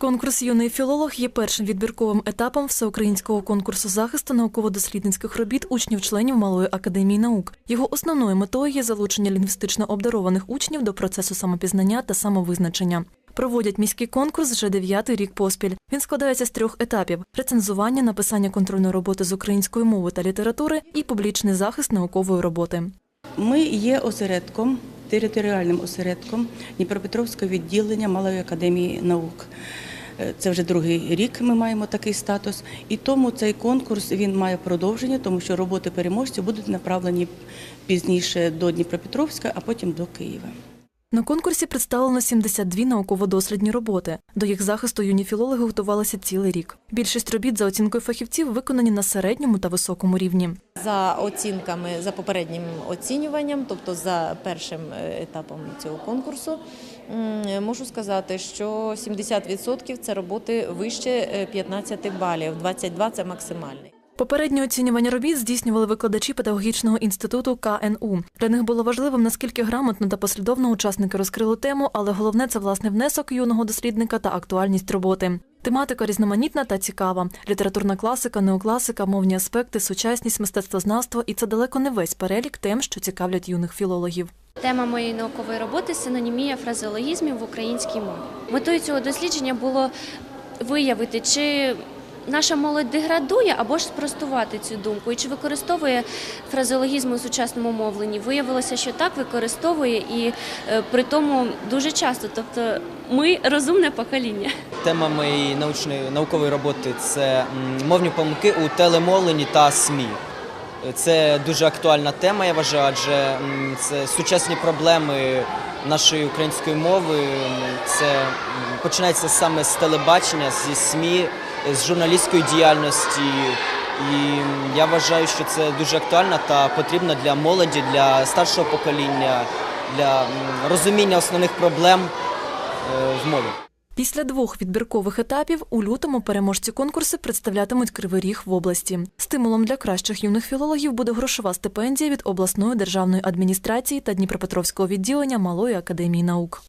Конкурс Юний філолог є першим відбірковим етапом всеукраїнського конкурсу захисту науково-дослідницьких робіт учнів-членів Малої академії наук. Його основною метою є залучення лінгвістично обдарованих учнів до процесу самопізнання та самовизначення. Проводять міський конкурс вже дев'ятий рік поспіль. Він складається з трьох етапів: рецензування, написання контрольної роботи з української мови та літератури і публічний захист наукової роботи. Ми є осередком, територіальним осередком Дніпропетровського відділення Малої академії наук. Е, Це вже другий рік ми маємо такий статус, і тому цей конкурс він має продовження, тому що роботи переможців будуть направлені пізніше до Дніпропетровська, а потім до Києва. На конкурсі представлено 72 науково-дослідні роботи. До їх захисту юні філологи готувалися цілий рік. Більшість робіт за оцінкою фахівців виконані на середньому та високому рівні. За оцінками, за попереднім оцінюванням, тобто за першим е, етапом цього конкурсу, можу сказати, що 70% це роботи вище е, 15 балів, 22 – це максимальний. Попереднє оцінювання робіт здійснювали викладачі педагогічного інституту КНУ. Для них було важливим, наскільки грамотно та послідовно учасники розкрили тему, але головне це власне внесок юного дослідника та актуальність роботи. Тематика різноманітна та цікава: літературна класика, неокласика, мовні аспекти, сучасність, мистецтвознавство і це далеко не весь перелік тем, що цікавлять юних філологів. Тема моєї наукової роботи синонімія фразеологізмів в українській мові. Метою цього дослідження було виявити, чи наша молодь деградує або ж спростувати цю думку, і чи використовує фразеологізми у сучасному мовленні. Виявилося, що так використовує, і е, при тому дуже часто. Тобто, ми розумне покоління. Тема моєї научної наукової роботи це мовні помилки у телемовленні та СМІ. Це дуже актуальна тема, я вважаю, адже це сучасні проблеми нашої української мови. Це починається саме з телебачення, зі СМІ, з журналістської діяльності. І я вважаю, що це дуже актуально та потрібно для молоді, для старшого покоління, для розуміння основних проблем е, в мові. Після двох відбіркових етапів у лютому переможці конкурсу представлятимуть Кривий Ріг в області. Стимулом для кращих юних філологів буде грошова стипендія від обласної державної адміністрації та Дніпропетровського відділення Малої академії наук.